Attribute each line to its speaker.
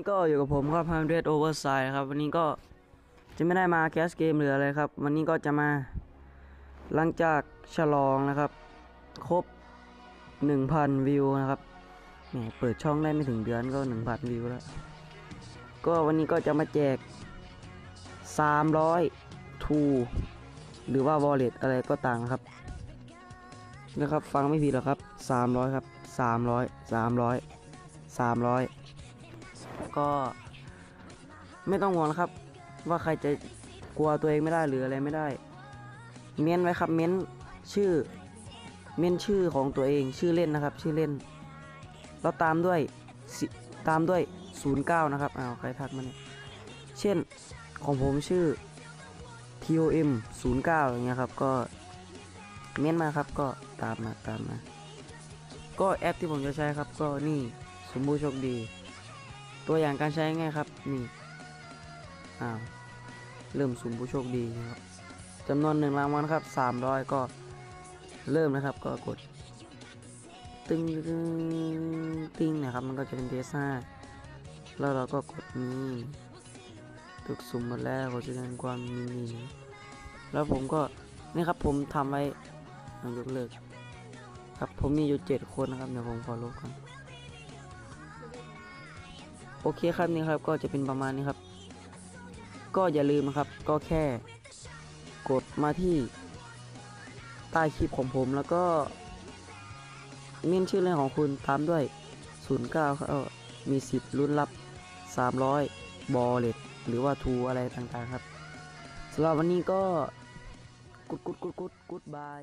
Speaker 1: นี่ก็อยู่กับผมครับฮันเดโอเวอร์ไซด์ครับ วันนี้ก็จะไม่ได้มาแคสเกมหรืออะไรครับ วันนี้ก็จะมา หลังจากฉลองนะครับ ครบ 1,000 วิวนะครับแหมเปิดช่องได้ไม่ถึงเดือนก็ 1,000 วิวแล้ว ก็วันนี้ก็จะมาแจก 300ทูหรือว่า wallet อะไรก็ต่างครับนะครับ ฟังไม่ผิดหรอกครับ 300 ครับ 300 300 300 ก็ไม่ต้องห่วงนะครับ ว่าใครจะกลัวตัวเองไม่ได้หรืออะไรไม่ได้ เม้นไว้ครับเม้นชื่อ เม้นชื่อของตัวเองชื่อเล่นนะครับ ชื่อเล่น แล้วตามด้วยตามด้วย09นะครับอ้าวใครทักมาเนี่ยเช่นของผมชื่อ TOM 09อย่างเงี้ยครับก็เม้นมาครับก็ตามมาตามมาก็แอปที่ผมจะใช้ครับก็นี่สมบูรณ์โชคดี ตัวอย่างการใช้ง่ายครับ นี่ อ้าว เริ่มสุ่มผู้โชคดีนะครับจำนวนหนึ่งรางวัลครับ300ก็เริ่มนะครับ ก็กด ตึงตึงตึงนะครับ มันก็จะเป็นเดซ่าแล้วเราก็กดนี้ถูกสุ่มหมดแล้วขอแสดงความยินดีแล้วผมก็นี่ครับผมทำไว้ลองยกเลิก ครับผมมีอยู่เจ็ดคนนะครับ เดี๋ยวผมขอลบก่อน โอเคครับนี่ครับก็จะเป็นประมาณนี้ครับ ก็อย่าลืมนะครับ ก็แค่ กดมาที่ ใต้คลิปของผมแล้วก็เม้นชื่อเล่นของคุณตามด้วย 09ครับเออมีสิทธิ์ลุ้นรับ 300 บอลเลตหรือว่าทูอะไรต่างๆครับสำหรับวันนี้ก็กุดกุดกุดกุดกุดบาย